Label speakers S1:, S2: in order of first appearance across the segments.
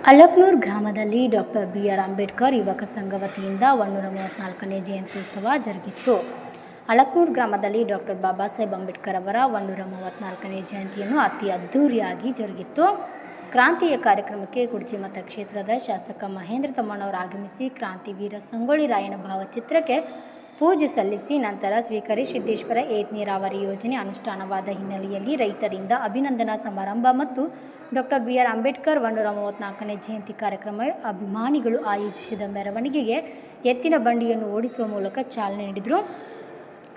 S1: ಅಲಕ್ನೂರ್ ಗ್ರಾಮದಲ್ಲಿ doctor B R Ambedkar ಯುವಕ ಸಂಘ ವತಿಯಿಂದ ಒಂದೂರ ಮೂವತ್ತ್ನಾಲ್ಕನೇ ಜಯಂತ್ಯುತ್ಸವ ಜರುಗಿತು ಅಲಕ್ನೂರ್ ಗ್ರಾಮದಲ್ಲಿ ಡಾಕ್ಟರ್ ಬಾಬಾ ಸಾಹೇಬ್ ಅಂಬೇಡ್ಕರ್ ಅವರ ಒಂದೂರ ಮೂವತ್ತ್ನಾಲ್ಕನೇ ಜಯಂತಿಯನ್ನು ಅತಿ ಅದ್ಧೂರಿಯಾಗಿ ಜರುಗಿತು ಕ್ರಾಂತಿಯ ಕಾರ್ಯಕ್ರಮಕ್ಕೆ ಕುಡ್ಚಿ ಮತಕ್ಷೇತ್ರದ ಶಾಸಕ ಮಹೇಂದ್ರ ತಮ್ಮಣ್ಣವರು ಆಗಮಿಸಿ ಕ್ರಾಂತಿವೀರ ಸಂಗೊಳ್ಳಿ ರಾಯನ ಭಾವಚಿತ್ರಕ್ಕೆ ಪೂಜೆ ಸಲ್ಲಿಸಿ ನಂತರ ಶ್ರೀಕರಿ ಸಿದ್ದೇಶ್ವರ ಏತ್ ನೀರಾವರಿ ಯೋಜನೆ ಅನುಷ್ಠಾನವಾದ ಹಿನ್ನೆಲೆಯಲ್ಲಿ ರೈತರಿಂದ ಅಭಿನಂದನಾ ಸಮಾರಂಭ ಮತ್ತು ಡಾಕ್ಟರ್ ಬಿ ಆರ್ ಅಂಬೇಡ್ಕರ್ ಒಂದೂರ ಮೂವತ್ತ್ನಾಲ್ಕನೇ ಜಯಂತಿ ಕಾರ್ಯಕ್ರಮ ಅಭಿಮಾನಿಗಳು ಆಯೋಜಿಸಿದ ಮೆರವಣಿಗೆಗೆ ಎತ್ತಿನ ಬಂಡಿಯನ್ನು ಓಡಿಸುವ ಮೂಲಕ ಚಾಲನೆ ನೀಡಿದರು.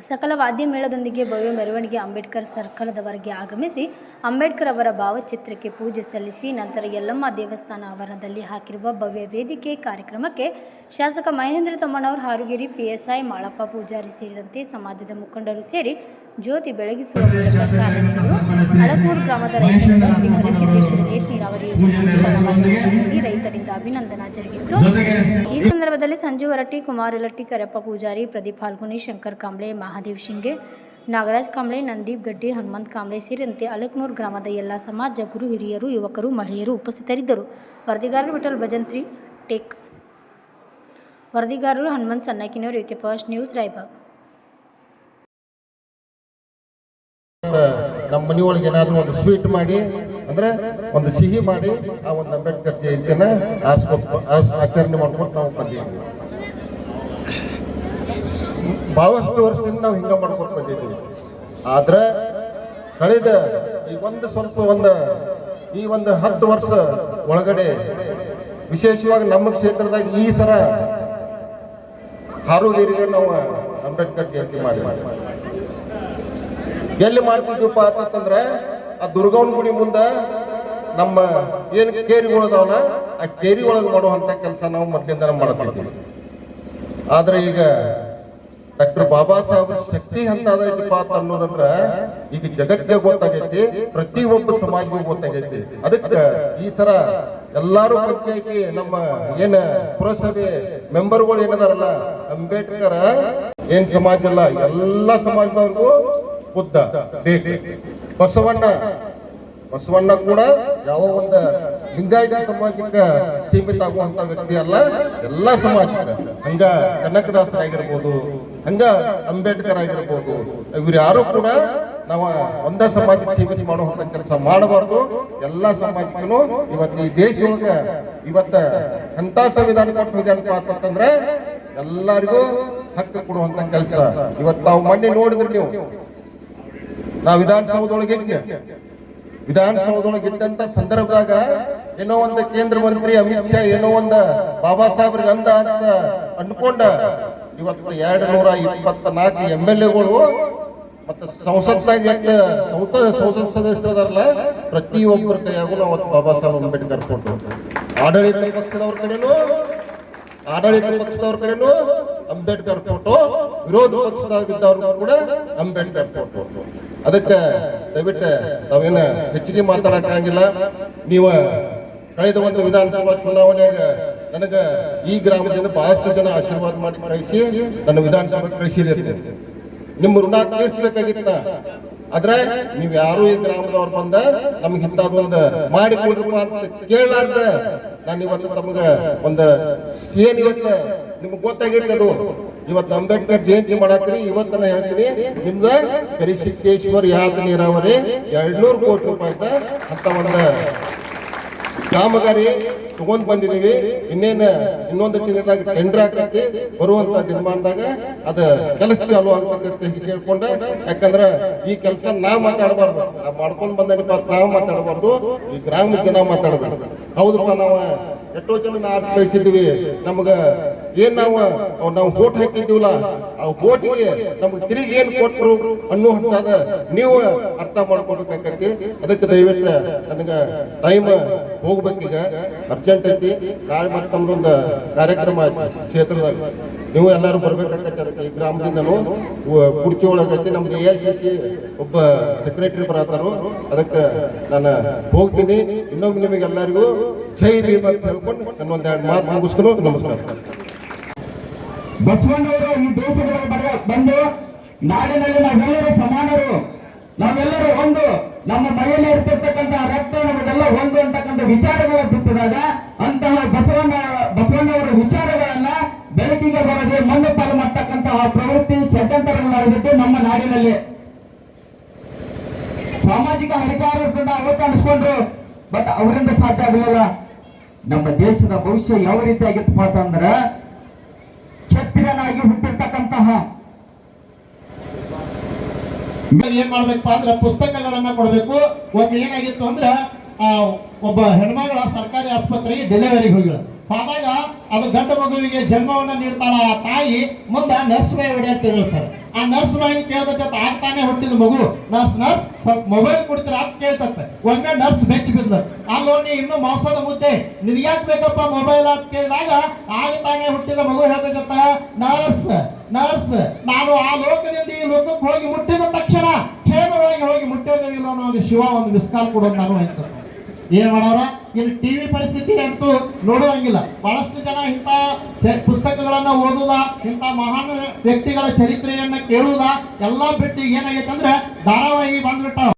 S1: ಸಕಲ ವಾದ್ಯ ಮೇಳದೊಂದಿಗೆ ಭವ್ಯ ಮೆರವಣಿಗೆ ಅಂಬೇಡ್ಕರ್ ಸರ್ಕಲ್ದವರೆಗೆ ಆಗಮಿಸಿ, ಅಂಬೇಡ್ಕರ್ ಅವರ ಭಾವಚಿತ್ರಕ್ಕೆ ಪೂಜೆ ಸಲ್ಲಿಸಿ, ನಂತರ ಯಲ್ಲಮ್ಮ ದೇವಸ್ಥಾನ ಆವರಣದಲ್ಲಿ ಹಾಕಿರುವ ಭವ್ಯ ವೇದಿಕೆ ಕಾರ್ಯಕ್ರಮಕ್ಕೆ ಶಾಸಕ ಮಹೇಂದ್ರ ತಮ್ಮಣ್ಣವರು ಹಾರುಗಿರಿ, ಪಿಎಸ್ಐ, ಮಾಳಪ್ಪ ಪೂಜಾರಿ ಸೇರಿದಂತೆ ಸಮಾಜದ ಮುಖಂಡರು ಸೇರಿ ಜ್ಯೋತಿ ಬೆಳಗಿಸುವ ಮೂಲಕ ಚಾಲನೆ ನೀಡಿದರು ಅಳಕೂರು ಗ್ರಾಮದ ರೈತರಿಂದ ಶ್ರೀ ಹರಿಸಿದ್ದೇಶ್ವರ ಏತ್ ನೀರಾವರಿ ಯೋಜನೆ ರೈತರಿಂದ ಅಭಿನಂದನಾ ಜರುಗಿತು ಈ ಸಂದರ್ಭದಲ್ಲಿ ಸಂಜು ಹೊರಟ್ಟಿ ಕುಮಾರ್ ಕರಪ್ಪ ಪೂಜಾರಿ, ಪ್ರದೀಪ್ ಹಾಲ್ಗುನಿ ಶಂಕರ್ ಕಾಂಬ್ಳೆ ಮಹಾದೇವ್ ಶಿಂಗೆ, ನಾಗರಾಜ್ ಕಾಂಬ್ಳೆ, ನಂದೀಪ್ ಗಡ್ಡಿ, ಹನುಮಂತ್ ಕಾಂಬ್ಳೆ ಸೇರಿದಂತೆ ಅಲಕ್ನೂರ್ ಗ್ರಾಮದ ಎಲ್ಲ ಸಮಾಜ ಗುರು ಹಿರಿಯರು, ಯುವಕರು, ಮಹಿಳೆಯರು ಉಪಸ್ಥಿತರಿದ್ದರು. ವರದಿಗಾರರು Vithal Bhajantri, take. ವರದಿಗಾರರು Hanumant Sannakinavar, UK fast news, Raybag.
S2: ನಮ್ಮ ಮನೆಯೊಳಗೆ ಏನಾದರೂ ಒಂದು ಸ್ವೀಟ್ ಮಾಡಿ, ಅಂದ್ರೆ ಒಂದು ಸಿಹಿ ಮಾಡಿ, ಆ ಒಂದು ಅಂಬೇಡ್ಕರ್ ಜಯಂತಿನ ಆಚರಣೆ ಮಾಡ್ಕೊಂಡು ನಾವು ಬಂದಿದ್ದೀವಿ. ಬಹಳಷ್ಟು ವರ್ಷದಿಂದ ನಾವು ಹಿಂಗೆ ಮಾಡ್ಕೊಂಡು ಬಂದಿದ್ದೀವಿ. ಆದ್ರೆ ಕಳೆದ ಈ ಒಂದು ಸ್ವಲ್ಪ ಒಂದು, ಈ ಒಂದು ಹತ್ತು ವರ್ಷ ಒಳಗಡೆ ವಿಶೇಷವಾಗಿ ನಮ್ಮ ಕ್ಷೇತ್ರದಾಗ ಈ ಸರ ಹಾರುಗೇರಿಗೆ ನಾವು ಅಂಬೇಡ್ಕರ್ ಜಯಂತಿ ಮಾಡಿ ಎಲ್ಲಿ ಮಾಡ್ತಿದ್ವಪ್ಪ ಅಂತಂದ್ರೆ ಆ ದುರ್ಗವನ ಗುಡಿ ಮುಂದ ನಮ್ಮ ಏನ್ ಕೇರಿಗಳು ಅದಾವಲ್ಲ ಆ ಕೇರಿ ಒಳಗೆ ಮಾಡುವಂತ ಕೆಲಸ ನಾವು ಮೊದಲಿಂದ ಮಾಡ್ತಿದ್ವಿ. ಆದ್ರೆ ಈಗ ಡಾಕ್ಟರ್ ಬಾಬಾ ಸಾಹೇಬ್ ಶಕ್ತಿ ಅಂತ ಅದೈತಿಪ್ಪ ಅನ್ನೋದಂದ್ರ ಈಗ ಜಗತ್ತಿಗೆ ಗೊತ್ತಾಗೈತಿ, ಪ್ರತಿಯೊಬ್ಬ ಸಮಾಜಗೂ ಗೊತ್ತಾಗೈತಿ. ಅದಕ್ಕೆ ಈ ಸರ ಎಲ್ಲಾರು ಪಂಚಾಯತಿ, ನಮ್ಮ ಏನ ಪುರಸಭೆ ಮೆಂಬರ್ಗಳು ಏನದಾರಲ್ಲ, ಅಂಬೇಡ್ಕರ್, ಏನ್ ಸಮಾಜ ಇಲ್ಲ, ಎಲ್ಲ ಸಮಾಜದವ್ರಿಗೂ ಬುದ್ಧ ಬಸವಣ್ಣ ಬಸವಣ್ಣ ಕೂಡ ಯಾವ ಒಂದು ಲಿಂಗಾಯತ ಸಮಾಜಕ್ಕೆ ಸೀಮಿತ ಆಗುವಂತ ವ್ಯಕ್ತಿ ಅಲ್ಲ, ಎಲ್ಲಾ ಸಮಾಜಕ್ಕೆ. ಹಂಗ ಕನಕದಾಸರಾಗಿರ್ಬೋದು ಹಂಗ ಅಂಬೇಡ್ಕರ್ ಆಗಿರ್ಬೋದು. ಇವ್ರು ಯಾರು ಕೂಡ ನಾವು ಒಂದ ಸಮಾಜಕ್ಕೆ ಸೀಮಿತ ಮಾಡುವಂತ ಕೆಲಸ ಮಾಡಬಾರ್ದು. ಎಲ್ಲಾ ಸಮಾಜಕ್ಕೂ ಇವತ್ತು ಈ ದೇಶದೊಳಗ ಇವತ್ತ ಅಂತ ಸಂವಿಧಾನ ಅಂತಂದ್ರೆ ಎಲ್ಲರಿಗೂ ಹಕ್ಕು ಕೊಡುವಂತ ಕೆಲಸ. ಇವತ್ತು ನಾವು ಮೊನ್ನೆ ನೋಡಿದ್ರಿ ನೀವು. ನಾವು ವಿಧಾನಸೌಧದೊಳಗೆ ವಿಧಾನಸೌಧದೊಳಗೆ ಇದ್ದಂತ ಸಂದರ್ಭದಾಗ ಏನೋ ಒಂದು ಕೇಂದ್ರ ಮಂತ್ರಿ ಅಮಿತ್ ಶಾ ಏನೋ ಒಂದು ಬಾಬಾ ಸಾಹೇಬ್ರಿಗೆ ಅಂದ ಅಂತ ಅನ್ಕೊಂಡ ಇವತ್ತು ಎರಡು ನೂರ ಇಪ್ಪತ್ತ ನಾಲ್ಕು ಎಂ ಎಲ್ ಎಗಳು ಮತ್ತೆ ಸಂಸತ್ನಾಗ ಎಷ್ಟು ಸಂಸದ ಸಂಸತ್ ಸದಸ್ಯರಲ್ಲ ಪ್ರತಿಯೊಬ್ಬರ ಕೈಯಾಗೂ ನಾವು ಬಾಬಾ ಸಾಹೇಬ್ ಅಂಬೇಡ್ಕರ್ ಕೊಟ್ಟು ಆಡಳಿತ ಪಕ್ಷದವ್ರ ಕಡೆನೂ, ಆಡಳಿತ ಪಕ್ಷದವ್ರ ಕಡೆನೂ ಅಂಬೇಡ್ಕರ್ ಕೊಟ್ಟು ವಿರೋಧ ಪಕ್ಷದಾಗಿದ್ದವ್ರು ಕೂಡ ಅಂಬೇಡ್ಕರ್ ಕೊಟ್ಟು ಅದಕ್ಕೆ ದಯವಿಟ್ಟು ನಾವೇನ ಹೆಚ್ಚಿಗೆ ಮಾತಾಡಕ್ಕಾಗಿಲ್ಲ. ನೀವು ಕಳೆದ ಒಂದು ವಿಧಾನಸಭಾ ಚುನಾವಣೆಯಾಗ ನನಗ ಈ ಗ್ರಾಮದಿಂದ ಬಹಳಷ್ಟು ಜನ ಆಶೀರ್ವಾದ ಮಾಡಿ ಕಳಿಸಿ ನನ್ನ ವಿಧಾನಸಭೆ ಕಳಿಸಿದೆ ನಿಮ್ಮ ಋಣ ತೀರಿಸಬೇಕಾಗಿತ್ತ? ಆದ್ರೆ ನೀವು ಯಾರು ಈ ಗ್ರಾಮದವ್ರು ಬಂದ ನಮ್ಗೆ ಇಂಥದ್ದೊಂದು ಮಾಡಿ ಕೊಡ್ರಪ್ಪ ಅಂತ ಕೇಳಲಾರ್ದ ನಾನು ಇವತ್ತು ನಮ್ಗೆ ಒಂದು ಸೇನ್ ಇವತ್ತು ನಿಮ್ಗೆ ಗೊತ್ತಾಗಿರ್ತದೆ ಅದು. ಇವತ್ತು ಅಂಬೇಡ್ಕರ್ ಜಯಂತಿ ಮಾಡತ್ರಿ, ಇವತ್ತು ನಾನು ಹೇಳ್ತೀನಿ ನಿಮ್ದ ಕರಿಸಿದ್ದೇಶ್ವರ ಯಾದ ನೀರಾವರಿ ಎರಡ್ನೂರು ಕೋಟಿ ರೂಪಾಯಿ ಅಂತ ಒಂದು ಕಾಮಗಾರಿ ತಗೊಂಡ್ ಬಂದಿದೀವಿ. ಇನ್ನೇನ ಇನ್ನೊಂದು ತಿಂಗಳದಾಗ ಟೆಂಡರ್ ಆಗತ್ತೆ, ಬರುವಂತ ದಿನಮಾನದಾಗ ಅದ ಕೆಲಸ ಚಾಲು ಆಗ್ತದೆ ಅಂತ ಕೇಳ್ಕೊಂಡ. ಯಾಕಂದ್ರ ಈ ಕೆಲಸ ನಾ ಮಾತಾಡಬಾರ್ದು. ನಾ ಮಾಡ್ಕೊಂಡ್ ಬಂದೇನಪ್ಪ ನಾವು ಮಾತಾಡಬಾರ್ದು. ಈ ಗ್ರಾಮ ಜನ ಮಾತಾಡಬಾರ್ದು ಹೌದಪ್ಪ, ನಾವು ಎಷ್ಟೋ ಜನ ಆರಿಸಿ ಕಳಿಸಿದ್ವಿ ನಮಗ ಏನ್ ನಾವು ನಾವು ಓಟ್ ಹಾಕಿದ್ದೀವಲ್ಲ, ಆ ಓಟಿಗೆ ನಮ್ಗೆ ತಿರುಗಿ ಏನ್ ಕೊಟ್ರು ಅನ್ನುವಂಥದ ನೀವು ಅರ್ಥ ಮಾಡ್ಕೊಬೇಕಾಕತಿ ಅದಕ್ಕೆ ದಯವಿಟ್ಟು ನನಗ ಟೈಮ್ ಹೋಗ್ಬೇಕೀಗ. ಅರ್ಜೆಂಟ್ ಐತಿ. ನಾಳೆ ಮತ್ತೆ ನಮ್ದೊಂದು ಕಾರ್ಯಕ್ರಮ ಕ್ಷೇತ್ರದಾಗ. ನೀವು ಎಲ್ಲರೂ ಬರ್ಬೇಕಾಗತ್ತೆ ಈ ಗ್ರಾಮದಿಂದನು. ಕುರ್ಚಿ ಒಳಗೈತಿ ನಮ್ದು ಎ ಸಿ ಸಿ ಒಬ್ಬ ಸೆಕ್ರೆಟರಿ ಬರತ್ತಾರು. ಅದಕ್ಕೆ ನಾನು ಹೋಗ್ತೀನಿ. ಇನ್ನೊಮ್ಮೆ ನಿಮಗೆಲ್ಲರಿಗೂ ಜೈ ಭೀಮ್ ಅಂತ ಹೇಳ್ಕೊಂಡು ನನ್ನೊಂದು ಎರಡು ಮಾತು ಮುಗಿಸ್ಕೊಂಡು ನಮಸ್ಕಾರ.
S3: ಬಸವಣ್ಣವರು ಈ ದೇಶದೊಳಗೆ ಬಡ ಬಂದು ನಾಡಿನಲ್ಲಿ ನಾವೆಲ್ಲರೂ ಸಮಾನರು. ನಾವೆಲ್ಲರೂ ಒಂದು. ನಮ್ಮ ಮನೆಯಲ್ಲಿ ಇರ್ತಿರ್ತಕ್ಕಂತಹ ರಕ್ತ ನಮಗೆಲ್ಲ ಒಂದು ಅಂತಕ್ಕಂಥ ವಿಚಾರಗಳ ಬಿಟ್ಟಿದಾಗ ಬಸವಣ್ಣ ಬಸವಣ್ಣವರ ವಿಚಾರಗಳನ್ನ ಬೆಳಕಿಗೆ ಬರದೆ ಮಣ್ಣು ಪಾಲು ಮಾಡ್ತಕ್ಕಂತಹ ಪ್ರವೃತ್ತಿ ಷಡ್ಯಂತರಗಳಾಗಿದ್ದು ನಮ್ಮ ನಾಡಿನಲ್ಲಿ. ಸಾಮಾಜಿಕ ಅಧಿಕಾರ ಅವತ್ತು ಅನಿಸ್ಕೊಂಡ್ರು, ಬಟ್ ಅವರಿಂದ ಸಾಧ್ಯ ಆಗಲಿಲ್ಲ. ನಮ್ಮ ದೇಶದ ಭವಿಷ್ಯ ಯಾವ ರೀತಿ ಆಗಿತ್ತಪ್ಪ ಅಂತಂದ್ರ ಛತ್ರಿಯನಾಗಿ ಹುಟ್ಟಿರ್ತಕ್ಕಂತಹ
S4: ಏನ್ ಮಾಡ್ಬೇಕಪ್ಪ ಅಂದ್ರೆ ಪುಸ್ತಕಗಳನ್ನ ಕೊಡಬೇಕು. ಒಮ್ಮೆ ಏನಾಗಿತ್ತು ಅಂದ್ರೆ ಒಬ್ಬ ಹೆಣ್ಮಗಳ ಸರ್ಕಾರಿ ಆಸ್ಪತ್ರೆಗೆ ಡೆಲಿವರಿಗೆ ಹೋಗಿಳ ಆದಾಗ ಅದು ಗಂಡು ಮಗುವಿಗೆ ಜನ್ಮವನ್ನ ನೀಡ್ತಾಳ ಆ ತಾಯಿ, ಮುಂದೆ ನರ್ಸ್ ಬಾಯಿ ಹೊಡೆಯಂತಿದ್ರು ಸರ್. ಆ ನರ್ಸ್ ಬಾಯಿ ಜೊತೆ ಆಗ್ತಾನೆ ಹುಟ್ಟಿದ ಮಗು. ನರ್ಸ್ ನರ್ಸ್ ಸ್ವಲ್ಪ ಮೊಬೈಲ್ ಕೊಡ್ತೀರ ಅಂತ ಕೇಳ್ತತ್ತೆ. ಒಮ್ಮೆ ನರ್ಸ್ ಬೆಚ್ಚ ಬಿದ್ದ ಅಲ್ಲೋಣಿ ಇನ್ನು ಮಾಂಸದ ಮುದ್ದೆ. ನಿನ್ಗ್ಯಾಕ್ ಬೇಕಪ್ಪ ಮೊಬೈಲ್ ಅಂತ ಕೇಳಿದಾಗ, ಆಗ ತಾನೇ ಹುಟ್ಟಿದ ಮಗು ಹೇಳ್ತಕ್ಕ ನರ್ಸ್ ನರ್ಸ್ ನಾನು ಆ ಲೋಕದಿಂದ ಈ ಲೋಕಕ್ಕೆ ಹೋಗಿ ಮುಟ್ಟಿದ ತಕ್ಷಣ ಕ್ಷೇಮವಾಗಿ ಹೋಗಿ ಮುಟ್ಟೋದಿಲ್ಲ ಅನ್ನೋ ಒಂದು ಶಿವ ಒಂದು ಮಿಸ್ಕಾಲ್ ಕೊಡೋದು ನಾನು ಅಂತ ಏನ್ ಮಾಡೋರ? ಇಲ್ಲಿ ಟಿವಿ ಪರಿಸ್ಥಿತಿ ಅಂತೂ ನೋಡುವಂಗಿಲ್ಲ. ಬಹಳಷ್ಟು ಜನ ಚ- ಪುಸ್ತಕಗಳನ್ನ ಓದುದ ಇಂಥ ಮಹಾನ್ ವ್ಯಕ್ತಿಗಳ ಚರಿತ್ರೆಯನ್ನ ಕೇಳುವುದ, ಎಲ್ಲಾ ಬಿಟ್ಟು ಏನಾಗೈತಂದ್ರೆ ಧಾರಾವಾಹಿ ಬಂದ್ಬಿಟ್ಟಾವ.